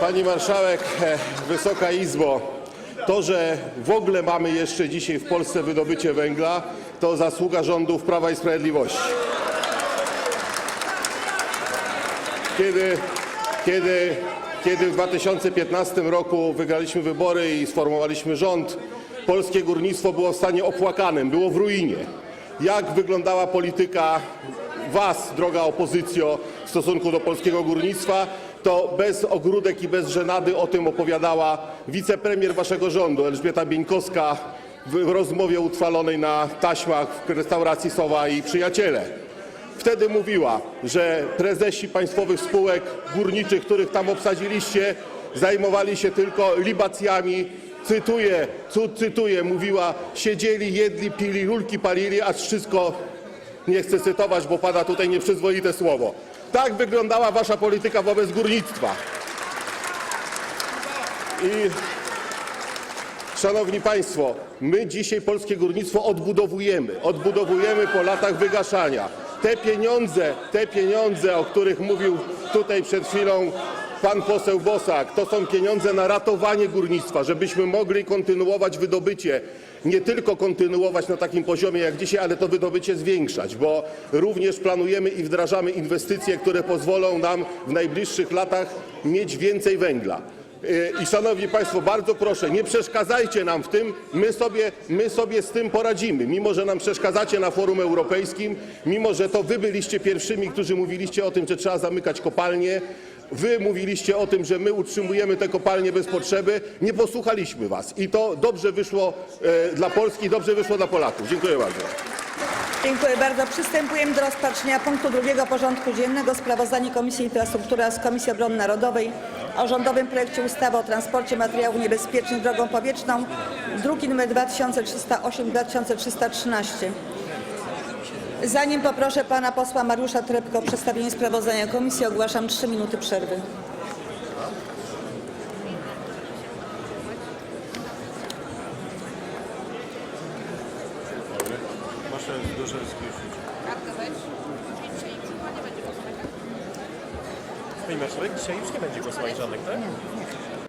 Pani marszałek, e, Wysoka Izbo, to, że w ogóle mamy jeszcze dzisiaj w Polsce wydobycie węgla, to zasługa rządów Prawa i Sprawiedliwości. Kiedy, kiedy, kiedy w 2015 roku wygraliśmy wybory i sformowaliśmy rząd, polskie górnictwo było w stanie opłakanym, było w ruinie. Jak wyglądała polityka Was, droga opozycjo, w stosunku do polskiego górnictwa, to bez ogródek i bez żenady o tym opowiadała wicepremier Waszego rządu, Elżbieta Bieńkowska, w rozmowie utrwalonej na taśmach w restauracji Sowa i Przyjaciele. Wtedy mówiła, że prezesi państwowych spółek górniczych, których tam obsadziliście, zajmowali się tylko libacjami. Cytuję, cu- cytuję, mówiła, siedzieli, jedli, pili, rulki palili, aż wszystko, nie chcę cytować, bo pada tutaj nieprzyzwoite słowo. Tak wyglądała wasza polityka wobec górnictwa. I Szanowni Państwo, my dzisiaj polskie górnictwo odbudowujemy. Odbudowujemy po latach wygaszania. Te pieniądze, te pieniądze, o których mówił tutaj przed chwilą pan poseł Bosak, to są pieniądze na ratowanie górnictwa, żebyśmy mogli kontynuować wydobycie. Nie tylko kontynuować na takim poziomie jak dzisiaj, ale to wydobycie zwiększać, bo również planujemy i wdrażamy inwestycje, które pozwolą nam w najbliższych latach mieć więcej węgla. I szanowni państwo, bardzo proszę, nie przeszkadzajcie nam w tym. My sobie, my sobie z tym poradzimy. Mimo, że nam przeszkadzacie na forum europejskim, mimo, że to wy byliście pierwszymi, którzy mówiliście o tym, że trzeba zamykać kopalnie. Wy mówiliście o tym, że my utrzymujemy te kopalnie bez potrzeby. Nie posłuchaliśmy was. I to dobrze wyszło e, dla Polski, dobrze wyszło dla Polaków. Dziękuję bardzo. Dziękuję bardzo. Przystępujemy do rozpatrzenia punktu drugiego porządku dziennego. Sprawozdanie Komisji Infrastruktury oraz Komisji Obrony Narodowej o rządowym projekcie ustawy o transporcie materiałów niebezpiecznych drogą powietrzną, druki nr 2308 2313. Zanim poproszę pana posła Mariusza Trepko o przedstawienie sprawozdania komisji, ogłaszam 3 minuty przerwy. Pani marszałek, dzisiaj już nie będzie głosowań żadnych, tak?